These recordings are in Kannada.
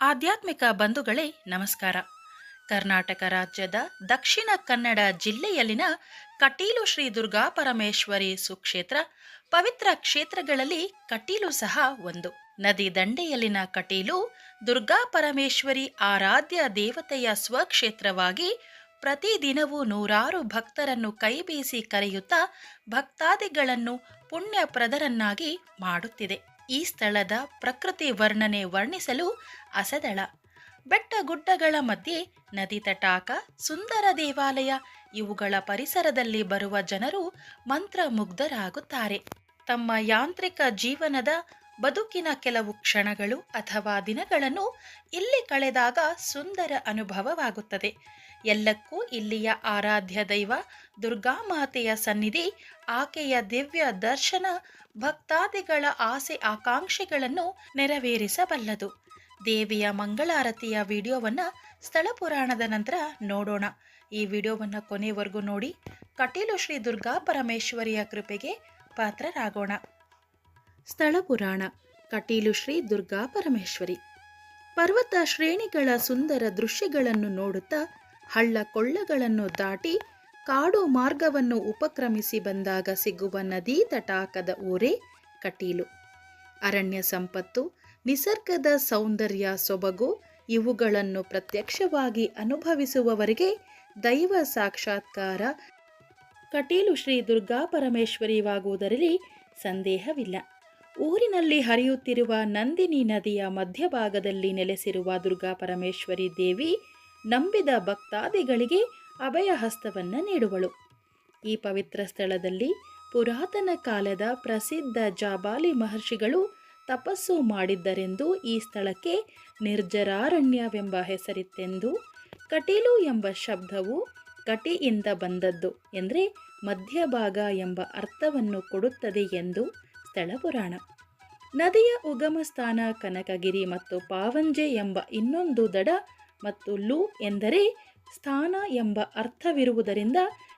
ಆಧ್ಯಾತ್ಮಿಕ ಬಂಧುಗಳೇ, ನಮಸ್ಕಾರ. ಕರ್ನಾಟಕ ರಾಜ್ಯದ ದಕ್ಷಿಣ ಕನ್ನಡ ಜಿಲ್ಲೆಯಲ್ಲಿನ ಕಟೀಲು ಶ್ರೀ ದುರ್ಗಾ ಪರಮೇಶ್ವರಿ ಸುಕ್ಷೇತ್ರ ಪವಿತ್ರ ಕ್ಷೇತ್ರಗಳಲ್ಲಿ ಕಟೀಲು ಸಹ ಒಂದು. ನದಿ ದಂಡೆಯಲ್ಲಿನ ಕಟೀಲು ದುರ್ಗಾ ಪರಮೇಶ್ವರಿ ಆರಾಧ್ಯ ದೇವತೆಯ ಸ್ವಕ್ಷೇತ್ರವಾಗಿ ಪ್ರತಿದಿನವೂ ನೂರಾರು ಭಕ್ತರನ್ನು ಕೈಬೀಸಿ ಕರೆಯುತ್ತಾ ಭಕ್ತಾದಿಗಳನ್ನು ಪುಣ್ಯಪ್ರದರನ್ನಾಗಿ ಮಾಡುತ್ತಿದೆ. ಈ ಸ್ಥಳದ ಪ್ರಕೃತಿ ವರ್ಣನೆ ವರ್ಣಿಸಲು ಅಸದಳ. ಬೆಟ್ಟ ಗುಡ್ಡಗಳ ಮಧ್ಯೆ ನದಿ ತಟಾಕ, ಸುಂದರ ದೇವಾಲಯ, ಇವುಗಳ ಪರಿಸರದಲ್ಲಿ ಬರುವ ಜನರು ಮಂತ್ರಮುಗ್ಧರಾಗುತ್ತಾರೆ. ತಮ್ಮ ಯಾಂತ್ರಿಕ ಜೀವನದ ಬದುಕಿನ ಕೆಲವು ಕ್ಷಣಗಳು ಅಥವಾ ದಿನಗಳನ್ನು ಇಲ್ಲಿ ಕಳೆದಾಗ ಸುಂದರ ಅನುಭವವಾಗುತ್ತದೆ. ಎಲ್ಲಕ್ಕೂ ಇಲ್ಲಿಯ ಆರಾಧ್ಯ ದೈವ ದುರ್ಗಾಮಾತೆಯ ಸನ್ನಿಧಿ, ಆಕೆಯ ದಿವ್ಯ ದರ್ಶನ, ಭಕ್ತಾದಿಗಳ ಆಸೆ ಆಕಾಂಕ್ಷೆಗಳನ್ನು ನೆರವೇರಿಸಬಲ್ಲದು. ದೇವಿಯ ಮಂಗಳಾರತಿಯ ವಿಡಿಯೋವನ್ನು ಸ್ಥಳ ಪುರಾಣದ ನಂತರ ನೋಡೋಣ. ಈ ವಿಡಿಯೋವನ್ನು ಕೊನೆವರೆಗೂ ನೋಡಿ, ಕಟೀಲು ಶ್ರೀ ದುರ್ಗಾ ಪರಮೇಶ್ವರಿಯ ಕೃಪೆಗೆ ಪಾತ್ರರಾಗೋಣ. ಸ್ಥಳ ಪುರಾಣ, ಕಟೀಲು ಶ್ರೀ ದುರ್ಗಾ ಪರಮೇಶ್ವರಿ. ಪರ್ವತ ಶ್ರೇಣಿಗಳ ಸುಂದರ ದೃಶ್ಯಗಳನ್ನು ನೋಡುತ್ತಾ ಹಳ್ಳ ಕೊಳ್ಳಗಳನ್ನು ದಾಟಿ ಕಾಡು ಮಾರ್ಗವನ್ನು ಉಪಕ್ರಮಿಸಿ ಬಂದಾಗ ಸಿಗುವ ನದಿ ತಟಾಕದ ಊರೇ ಕಟೀಲು. ಅರಣ್ಯ ಸಂಪತ್ತು, ನಿಸರ್ಗದ ಸೌಂದರ್ಯ ಸೊಬಗು ಇವುಗಳನ್ನು ಪ್ರತ್ಯಕ್ಷವಾಗಿ ಅನುಭವಿಸುವವರಿಗೆ ದೈವ ಸಾಕ್ಷಾತ್ಕಾರ. ಕಟೀಲು ಶ್ರೀ ದುರ್ಗಾ ಪರಮೇಶ್ವರಿವಾಗುವುದರಲ್ಲಿ ಸಂದೇಹವಿಲ್ಲ. ಊರಿನಲ್ಲಿ ಹರಿಯುತ್ತಿರುವ ನಂದಿನಿ ನದಿಯ ಮಧ್ಯಭಾಗದಲ್ಲಿ ನೆಲೆಸಿರುವ ದುರ್ಗಾ ಪರಮೇಶ್ವರಿ ದೇವಿ ನಂಬಿದ ಭಕ್ತಾದಿಗಳಿಗೆ ಅಭಯ ಹಸ್ತವನ್ನು ನೀಡುವಳು. ಈ ಪವಿತ್ರ ಸ್ಥಳದಲ್ಲಿ ಪುರಾತನ ಕಾಲದ ಪ್ರಸಿದ್ಧ ಜಾಬಾಲಿ ಮಹರ್ಷಿಗಳು ತಪಸ್ಸು ಮಾಡಿದ್ದರೆಂದು ಈ ಸ್ಥಳಕ್ಕೆ ನಿರ್ಜರಾರಣ್ಯವೆಂಬ ಹೆಸರಿತ್ತೆಂದು, ಕಟೀಲು ಎಂಬ ಶಬ್ದವು ಕಟಿಯಿಂದ ಬಂದದ್ದು ಎಂದರೆ ಮಧ್ಯಭಾಗ ಎಂಬ ಅರ್ಥವನ್ನು ಕೊಡುತ್ತದೆ ಎಂದು ಸ್ಥಳ ಪುರಾಣ. ನದಿಯ ಉಗಮ ಸ್ಥಾನ ಕನಕಗಿರಿ ಮತ್ತು ಪಾವಂಜೆ ಎಂಬ ಇನ್ನೊಂದು ದಡ ಮತ್ತು ಲು ಎಂದರೆ ಸ್ಥಾನ ಎಂಬ ಅರ್ಥವಿರುವುದರಿಂದ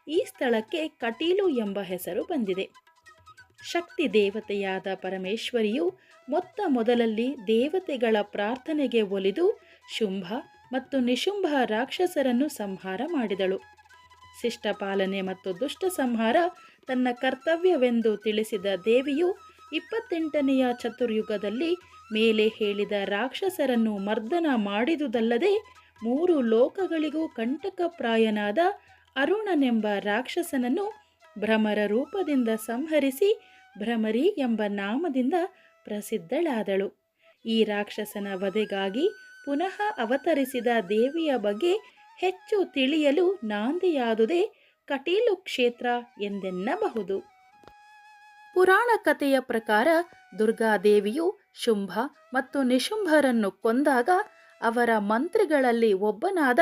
ಈ ಸ್ಥಳಕ್ಕೆ ಕಟೀಲು ಎಂಬ ಹೆಸರು ಬಂದಿದೆ. ಶಕ್ತಿ ದೇವತೆಯಾದ ಪರಮೇಶ್ವರಿಯು ಮೊತ್ತ ಮೊದಲಲ್ಲಿ ದೇವತೆಗಳ ಪ್ರಾರ್ಥನೆಗೆ ಒಲಿದು ಶುಂಭ ಮತ್ತು ನಿಶುಂಭ ರಾಕ್ಷಸರನ್ನು ಸಂಹಾರ ಮಾಡಿದಳು. ಶಿಷ್ಟಪಾಲನೆ ಮತ್ತು ದುಷ್ಟ ಸಂಹಾರ ತನ್ನ ಕರ್ತವ್ಯವೆಂದು ತಿಳಿಸಿದ ದೇವಿಯು ಇಪ್ಪತ್ತೆಂಟನೆಯ ಚತುರ್ಯುಗದಲ್ಲಿ ಮೇಲೆ ಹೇಳಿದ ರಾಕ್ಷಸರನ್ನು ಮರ್ದನ ಮಾಡಿದುದಲ್ಲದೆ ಮೂರು ಲೋಕಗಳಿಗೂ ಕಂಟಕಪ್ರಾಯನಾದ ಅರುಣನೆಂಬ ರಾಕ್ಷಸನನ್ನು ಭ್ರಮರ ರೂಪದಿಂದ ಸಂಹರಿಸಿ ಭ್ರಮರಿ ಎಂಬ ನಾಮದಿಂದ ಪ್ರಸಿದ್ಧಳಾದಳು. ಈ ರಾಕ್ಷಸನ ವಧೆಗಾಗಿ ಪುನಃ ಅವತರಿಸಿದ ದೇವಿಯ ಬಗ್ಗೆ ಹೆಚ್ಚು ತಿಳಿಯಲು ನಾಂದಿಯಾದುದೇ ಕಟೀಲು ಕ್ಷೇತ್ರ ಎಂದೆನ್ನಬಹುದು. ಪುರಾಣ ಕಥೆಯ ಪ್ರಕಾರ ದುರ್ಗಾದೇವಿಯು ಶುಂಭ ಮತ್ತು ನಿಶುಂಭರನ್ನು ಕೊಂದಾಗ ಅವರ ಮಂತ್ರಿಗಳಲ್ಲಿ ಒಬ್ಬನಾದ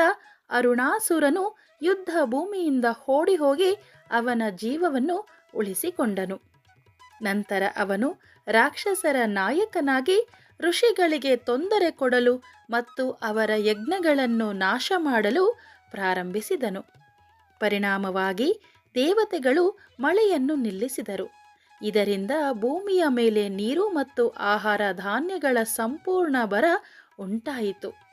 ಅರುಣಾಸುರನು ಯುದ್ಧ ಭೂಮಿಯಿಂದ ಓಡಿ ಹೋಗಿ ಅವನ ಜೀವವನ್ನು ಉಳಿಸಿಕೊಂಡನು. ನಂತರ ಅವನು ರಾಕ್ಷಸರ ನಾಯಕನಾಗಿ ಋಷಿಗಳಿಗೆ ತೊಂದರೆ ಕೊಡಲು ಮತ್ತು ಅವರ ಯಜ್ಞಗಳನ್ನು ನಾಶ ಮಾಡಲು ಪ್ರಾರಂಭಿಸಿದನು. ಪರಿಣಾಮವಾಗಿ ದೇವತೆಗಳು ಮಳೆಯನ್ನು ನಿಲ್ಲಿಸಿದರು. ಇದರಿಂದ ಭೂಮಿಯ ಮೇಲೆ ನೀರು ಮತ್ತು ಆಹಾರ ಧಾನ್ಯಗಳ ಸಂಪೂರ್ಣ ಬರ ಉಂಟಾಯಿತು.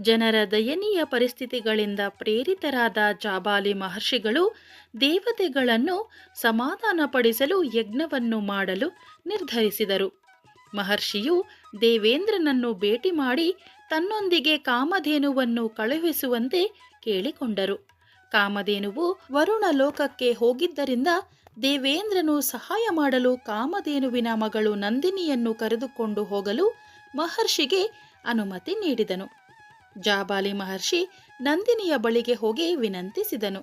ಜನರ ದಯನೀಯ ಪರಿಸ್ಥಿತಿಗಳಿಂದ ಪ್ರೇರಿತರಾದ ಜಾಬಾಲಿ ಮಹರ್ಷಿಗಳು ದೇವತೆಗಳನ್ನು ಸಮಾಧಾನಪಡಿಸಲು ಯಜ್ಞವನ್ನು ಮಾಡಲು ನಿರ್ಧರಿಸಿದರು. ಮಹರ್ಷಿಯು ದೇವೇಂದ್ರನನ್ನು ಭೇಟಿ ಮಾಡಿ ತನ್ನೊಂದಿಗೆ ಕಾಮಧೇನುವನ್ನು ಕಳುಹಿಸುವಂತೆ ಕೇಳಿಕೊಂಡರು. ಕಾಮಧೇನುವು ವರುಣ ಲೋಕಕ್ಕೆ ಹೋಗಿದ್ದರಿಂದ ದೇವೇಂದ್ರನು ಸಹಾಯ ಮಾಡಲು ಕಾಮಧೇನುವಿನ ಮಗಳು ನಂದಿನಿಯನ್ನು ಕರೆದುಕೊಂಡು ಹೋಗಲು ಮಹರ್ಷಿಗೆ ಅನುಮತಿ ನೀಡಿದನು. ಜಾಬಾಲಿ ಮಹರ್ಷಿ ನಂದಿನಿಯ ಬಳಿಗೆ ಹೋಗಿ ವಿನಂತಿಸಿದನು.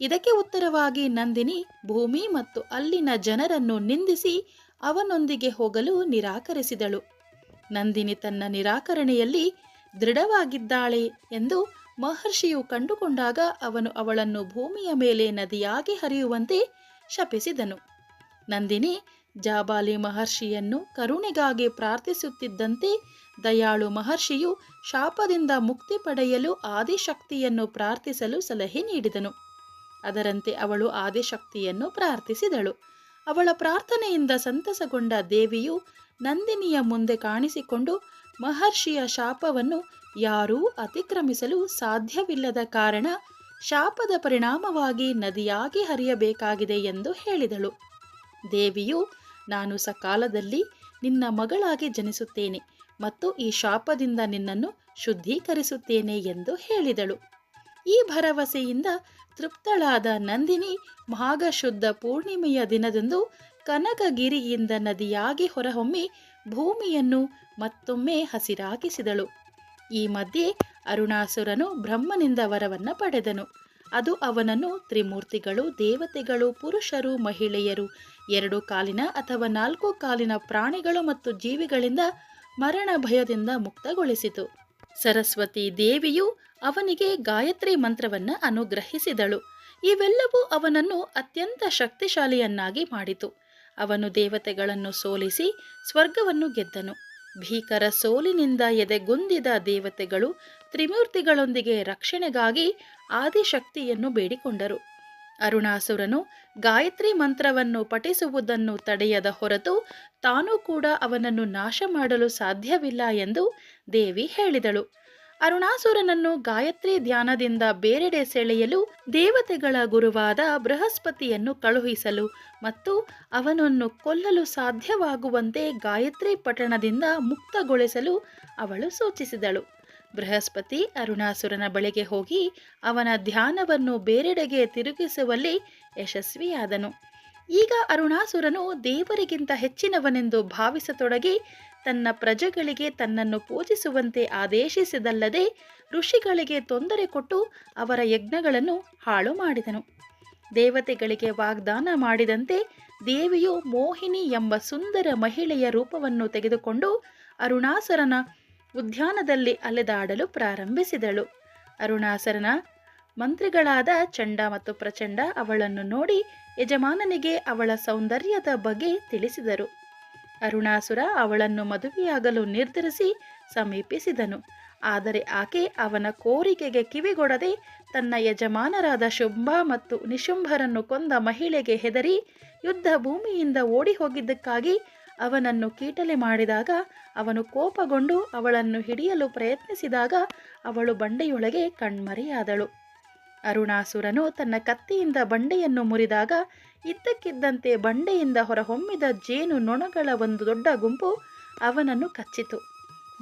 ಇದಕ್ಕೆ ಉತ್ತರವಾಗಿ ನಂದಿನಿ ಭೂಮಿ ಮತ್ತು ಅಲ್ಲಿನ ಜನರನ್ನು ನಿಂದಿಸಿ ಅವನೊಂದಿಗೆ ಹೋಗಲು ನಿರಾಕರಿಸಿದಳು. ನಂದಿನಿ ತನ್ನ ನಿರಾಕರಣೆಯಲ್ಲಿ ದೃಢವಾಗಿದ್ದಾಳೆ ಎಂದು ಮಹರ್ಷಿಯು ಕಂಡುಕೊಂಡಾಗ ಅವನು ಅವಳನ್ನು ಭೂಮಿಯ ಮೇಲೆ ನದಿಯಾಗಿ ಹರಿಯುವಂತೆ ಶಪಿಸಿದನು. ನಂದಿನಿ ಜಾಬಾಲಿ ಮಹರ್ಷಿಯನ್ನು ಕರುಣೆಗಾಗಿ ಪ್ರಾರ್ಥಿಸುತ್ತಿದ್ದಂತೆ ದಯಾಳು ಮಹರ್ಷಿಯು ಶಾಪದಿಂದ ಮುಕ್ತಿ ಪಡೆಯಲು ಆದಿಶಕ್ತಿಯನ್ನು ಪ್ರಾರ್ಥಿಸಲು ಸಲಹೆ ನೀಡಿದನು. ಅದರಂತೆ ಅವಳು ಆದಿಶಕ್ತಿಯನ್ನು ಪ್ರಾರ್ಥಿಸಿದಳು. ಅವಳ ಪ್ರಾರ್ಥನೆಯಿಂದ ಸಂತಸಗೊಂಡ ದೇವಿಯು ನಂದಿನಿಯ ಮುಂದೆ ಕಾಣಿಸಿಕೊಂಡು ಮಹರ್ಷಿಯ ಶಾಪವನ್ನು ಯಾರೂ ಅತಿಕ್ರಮಿಸಲು ಸಾಧ್ಯವಿಲ್ಲದ ಕಾರಣ ಶಾಪದ ಪರಿಣಾಮವಾಗಿ ನದಿಯಾಗಿ ಹರಿಯಬೇಕಾಗಿದೆ ಎಂದು ಹೇಳಿದಳು. ದೇವಿಯು, ನಾನು ಸಕಾಲದಲ್ಲಿ ನಿನ್ನ ಮಗಳಾಗಿ ಜನಿಸುತ್ತೇನೆ ಮತ್ತು ಈ ಶಾಪದಿಂದ ನಿನ್ನನ್ನು ಶುದ್ಧೀಕರಿಸುತ್ತೇನೆ ಎಂದು ಹೇಳಿದಳು. ಈ ಭರವಸೆಯಿಂದ ತೃಪ್ತಳಾದ ನಂದಿನಿ ಮಾಘಶುದ್ಧ ಪೂರ್ಣಿಮೆಯ ದಿನದಂದು ಕನಕಗಿರಿಯಿಂದ ನದಿಯಾಗಿ ಹೊರಹೊಮ್ಮಿ ಭೂಮಿಯನ್ನು ಮತ್ತೊಮ್ಮೆ ಹಸಿರಾಗಿಸಿದಳು. ಈ ಮಧ್ಯೆ ಅರುಣಾಸುರನು ಬ್ರಹ್ಮನಿಂದ ವರವನ್ನು ಪಡೆದನು. ಅದು ಅವನನ್ನು ತ್ರಿಮೂರ್ತಿಗಳು, ದೇವತೆಗಳು, ಪುರುಷರು, ಮಹಿಳೆಯರು, ಎರಡು ಕಾಲಿನ ಅಥವಾ ನಾಲ್ಕು ಕಾಲಿನ ಪ್ರಾಣಿಗಳು ಮತ್ತು ಜೀವಿಗಳಿಂದ ಮರಣ ಭಯದಿಂದ ಮುಕ್ತಗೊಳಿಸಿತು. ಸರಸ್ವತಿ ದೇವಿಯು ಅವನಿಗೆ ಗಾಯತ್ರಿ ಮಂತ್ರವನ್ನ ಅನುಗ್ರಹಿಸಿದಳು. ಇವೆಲ್ಲವೂ ಅವನನ್ನು ಅತ್ಯಂತ ಶಕ್ತಿಶಾಲಿಯನ್ನಾಗಿ ಮಾಡಿತು. ಅವನು ದೇವತೆಗಳನ್ನು ಸೋಲಿಸಿ ಸ್ವರ್ಗವನ್ನು ಗೆದ್ದನು. ಭೀಕರ ಸೋಲಿನಿಂದ ಎದೆಗುಂದಿದ ದೇವತೆಗಳು ತ್ರಿಮೂರ್ತಿಗಳೊಂದಿಗೆ ರಕ್ಷಣೆಗಾಗಿ ಆದಿಶಕ್ತಿಯನ್ನು ಬೇಡಿಕೊಂಡರು. ಅರುಣಾಸುರನು ಗಾಯತ್ರಿ ಮಂತ್ರವನ್ನು ಪಠಿಸುವುದನ್ನು ತಡೆಯದ ಹೊರತು ತಾನೂ ಕೂಡ ಅವನನ್ನು ನಾಶ ಮಾಡಲು ಸಾಧ್ಯವಿಲ್ಲ ಎಂದು ದೇವಿ ಹೇಳಿದಳು. ಅರುಣಾಸುರನನ್ನು ಗಾಯತ್ರಿ ಧ್ಯಾನದಿಂದ ಬೇರೆಡೆ ಸೆಳೆಯಲು ದೇವತೆಗಳ ಗುರುವಾದ ಬೃಹಸ್ಪತಿಯನ್ನು ಕಳುಹಿಸಲು ಮತ್ತು ಅವನನ್ನು ಕೊಲ್ಲಲು ಸಾಧ್ಯವಾಗುವಂತೆ ಗಾಯತ್ರಿ ಪಠಣದಿಂದ ಮುಕ್ತಗೊಳಿಸಲು ಅವಳು ಸೂಚಿಸಿದಳು. ಬೃಹಸ್ಪತಿ ಅರುಣಾಸುರನ ಬಳಿಗೆ ಹೋಗಿ ಅವನ ಧ್ಯಾನವನ್ನು ಬೇರೆಡೆಗೆ ತಿರುಗಿಸುವಲ್ಲಿ ಯಶಸ್ವಿಯಾದನು. ಈಗ ಅರುಣಾಸುರನು ದೇವರಿಗಿಂತ ಹೆಚ್ಚಿನವನೆಂದು ಭಾವಿಸತೊಡಗಿ ತನ್ನ ಪ್ರಜೆಗಳಿಗೆ ತನ್ನನ್ನು ಪೂಜಿಸುವಂತೆ ಆದೇಶಿಸಿದಲ್ಲದೆ ಋಷಿಗಳಿಗೆ ತೊಂದರೆ ಕೊಟ್ಟು ಅವರ ಯಜ್ಞಗಳನ್ನು ಹಾಳು ಮಾಡಿದನು. ದೇವತೆಗಳಿಗೆ ವಾಗ್ದಾನ ಮಾಡಿದಂತೆ ದೇವಿಯು ಮೋಹಿನಿ ಎಂಬ ಸುಂದರ ಮಹಿಳೆಯ ರೂಪವನ್ನು ತೆಗೆದುಕೊಂಡು ಅರುಣಾಸರನ ಉದ್ಯಾನದಲ್ಲಿ ಅಲೆದಾಡಲು ಪ್ರಾರಂಭಿಸಿದಳು. ಅರುಣಾಸರನ ಮಂತ್ರಿಗಳಾದ ಚಂಡ ಮತ್ತು ಪ್ರಚಂಡ ಅವಳನ್ನು ನೋಡಿ ಯಜಮಾನನಿಗೆ ಅವಳ ಸೌಂದರ್ಯದ ಬಗ್ಗೆ ತಿಳಿಸಿದರು. ಅರುಣಾಸುರ ಅವಳನ್ನು ಮದುವೆಯಾಗಲು ನಿರ್ಧರಿಸಿ ಸಮೀಪಿಸಿದನು. ಆದರೆ ಆಕೆ ಅವನ ಕೋರಿಕೆಗೆ ಕಿವಿಗೊಡದೆ ತನ್ನ ಯಜಮಾನರಾದ ಶುಂಭ ಮತ್ತು ನಿಶುಂಭರನ್ನು ಕೊಂದ ಮಹಿಳೆಗೆ ಹೆದರಿ ಯುದ್ಧ ಭೂಮಿಯಿಂದ ಓಡಿ ಹೋಗಿದ್ದಕ್ಕಾಗಿ ಅವನನ್ನು ಕೀಟಲೆ ಮಾಡಿದಾಗ ಅವನು ಕೋಪಗೊಂಡು ಅವಳನ್ನು ಹಿಡಿಯಲು ಪ್ರಯತ್ನಿಸಿದಾಗ ಅವಳು ಬಂಡೆಯೊಳಗೆ ಕಣ್ಮರೆಯಾದಳು. ಅರುಣಾಸುರನು ತನ್ನ ಕತ್ತಿಯಿಂದ ಬಂಡೆಯನ್ನು ಮುರಿದಾಗ ಇದ್ದಕ್ಕಿದ್ದಂತೆ ಬಂಡೆಯಿಂದ ಹೊರಹೊಮ್ಮಿದ ಜೇನು ನೊಣಗಳ ಒಂದು ದೊಡ್ಡ ಗುಂಪು ಅವನನ್ನು ಕಚ್ಚಿತು.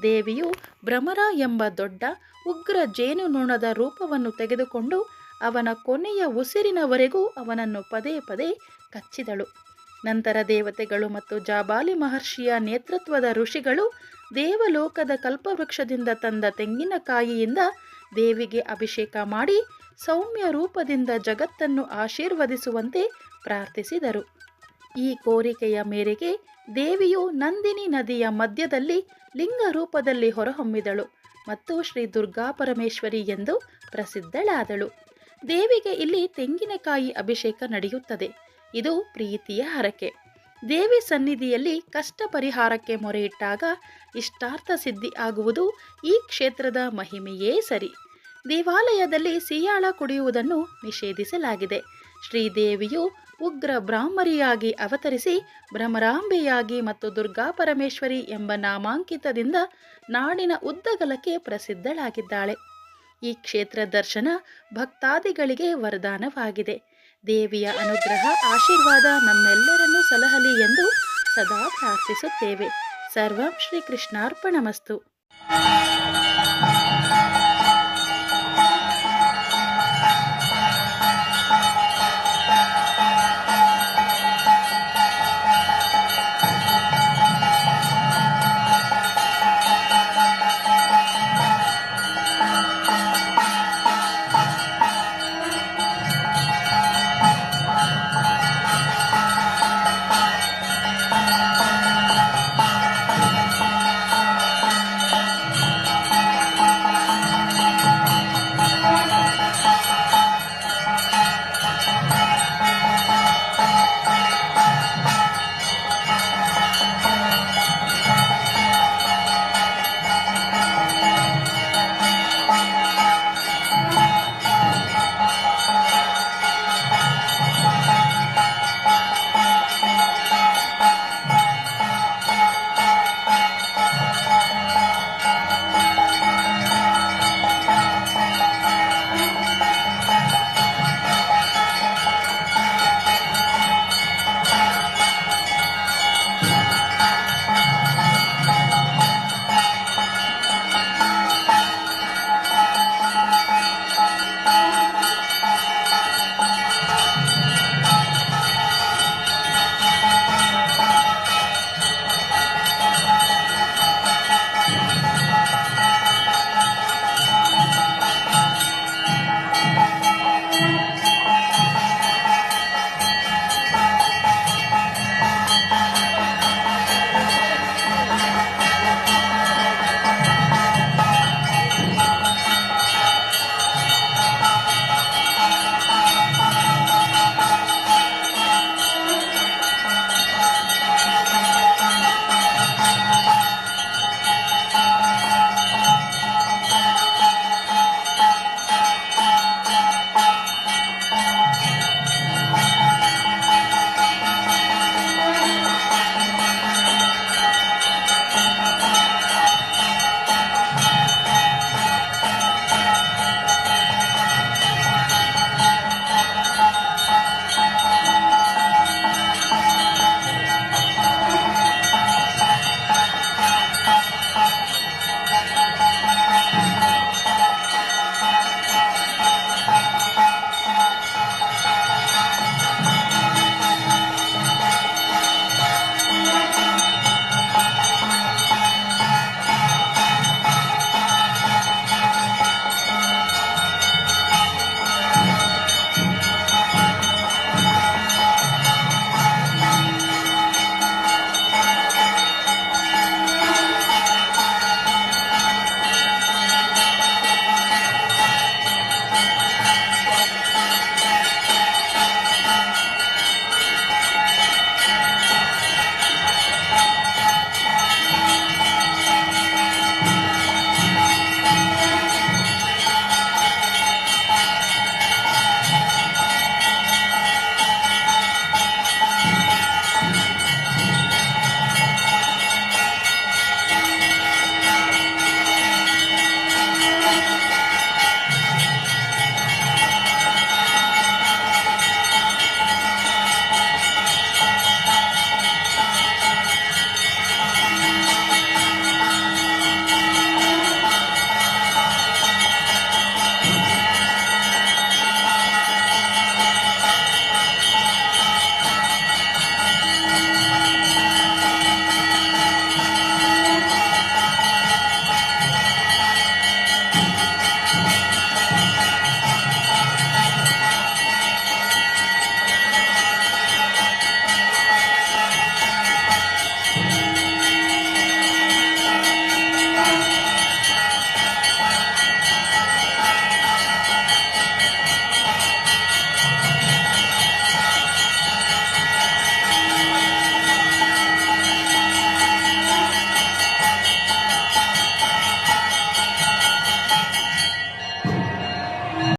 ದೇವಿಯು ಭ್ರಮರ ಎಂಬ ದೊಡ್ಡ ಉಗ್ರ ಜೇನು ನೊಣದ ರೂಪವನ್ನು ತೆಗೆದುಕೊಂಡು ಅವನ ಕೊನೆಯ ಉಸಿರಿನವರೆಗೂ ಅವನನ್ನು ಪದೇ ಪದೇ ಕಚ್ಚಿದಳು. ನಂತರ ದೇವತೆಗಳು ಮತ್ತು ಜಾಬಾಲಿ ಮಹರ್ಷಿಯ ನೇತೃತ್ವದ ಋಷಿಗಳು ದೇವಲೋಕದ ಕಲ್ಪವೃಕ್ಷದಿಂದ ತಂದ ತೆಂಗಿನಕಾಯಿಯಿಂದ ದೇವಿಗೆ ಅಭಿಷೇಕ ಮಾಡಿ ಸೌಮ್ಯ ರೂಪದಿಂದ ಜಗತ್ತನ್ನು ಆಶೀರ್ವದಿಸುವಂತೆ ಪ್ರಾರ್ಥಿಸಿದರು. ಈ ಕೋರಿಕೆಯ ಮೇರೆಗೆ ದೇವಿಯು ನಂದಿನಿ ನದಿಯ ಮಧ್ಯದಲ್ಲಿ ಲಿಂಗ ರೂಪದಲ್ಲಿ ಹೊರಹೊಮ್ಮಿದಳು ಮತ್ತು ಶ್ರೀ ದುರ್ಗಾ ಪರಮೇಶ್ವರಿ ಎಂದು ಪ್ರಸಿದ್ಧಳಾದಳು. ದೇವಿಗೆ ಇಲ್ಲಿ ತೆಂಗಿನಕಾಯಿ ಅಭಿಷೇಕ ನಡೆಯುತ್ತದೆ. ಇದು ಪ್ರೀತಿಯ ಹರಕೆ. ದೇವಿ ಸನ್ನಿಧಿಯಲ್ಲಿ ಕಷ್ಟ ಪರಿಹಾರಕ್ಕೆ ಮೊರೆಯಿಟ್ಟಾಗ ಇಷ್ಟಾರ್ಥ ಸಿದ್ಧಿ ಆಗುವುದು ಈ ಕ್ಷೇತ್ರದ ಮಹಿಮೆಯೇ ಸರಿ. ದೇವಾಲಯದಲ್ಲಿ ಸಿಯಾಳ ಕುಡಿಯುವುದನ್ನು ನಿಷೇಧಿಸಲಾಗಿದೆ. ಶ್ರೀದೇವಿಯು ಉಗ್ರ ಬ್ರಾಹ್ಮರಿಯಾಗಿ ಅವತರಿಸಿ ಭ್ರಮರಾಂಬೆಯಾಗಿ ಮತ್ತು ದುರ್ಗಾ ಪರಮೇಶ್ವರಿ ಎಂಬ ನಾಮಾಂಕಿತದಿಂದ ನಾಡಿನ ಉದ್ದಗಲಕ್ಕೆ ಪ್ರಸಿದ್ಧಳಾಗಿದ್ದಾಳೆ. ಈ ಕ್ಷೇತ್ರ ದರ್ಶನ ಭಕ್ತಾದಿಗಳಿಗೆ ವರದಾನವಾಗಿದೆ. ದೇವಿಯ ಅನುಗ್ರಹ, ಆಶೀರ್ವಾದ ನಮ್ಮೆಲ್ಲರನ್ನೂ ಸಲಹಲಿ ಎಂದು ಸದಾ ಪ್ರಾರ್ಥಿಸುತ್ತೇವೆ. ಸರ್ವಂ ಶ್ರೀ ಕೃಷ್ಣಾರ್ಪಣಮಸ್ತು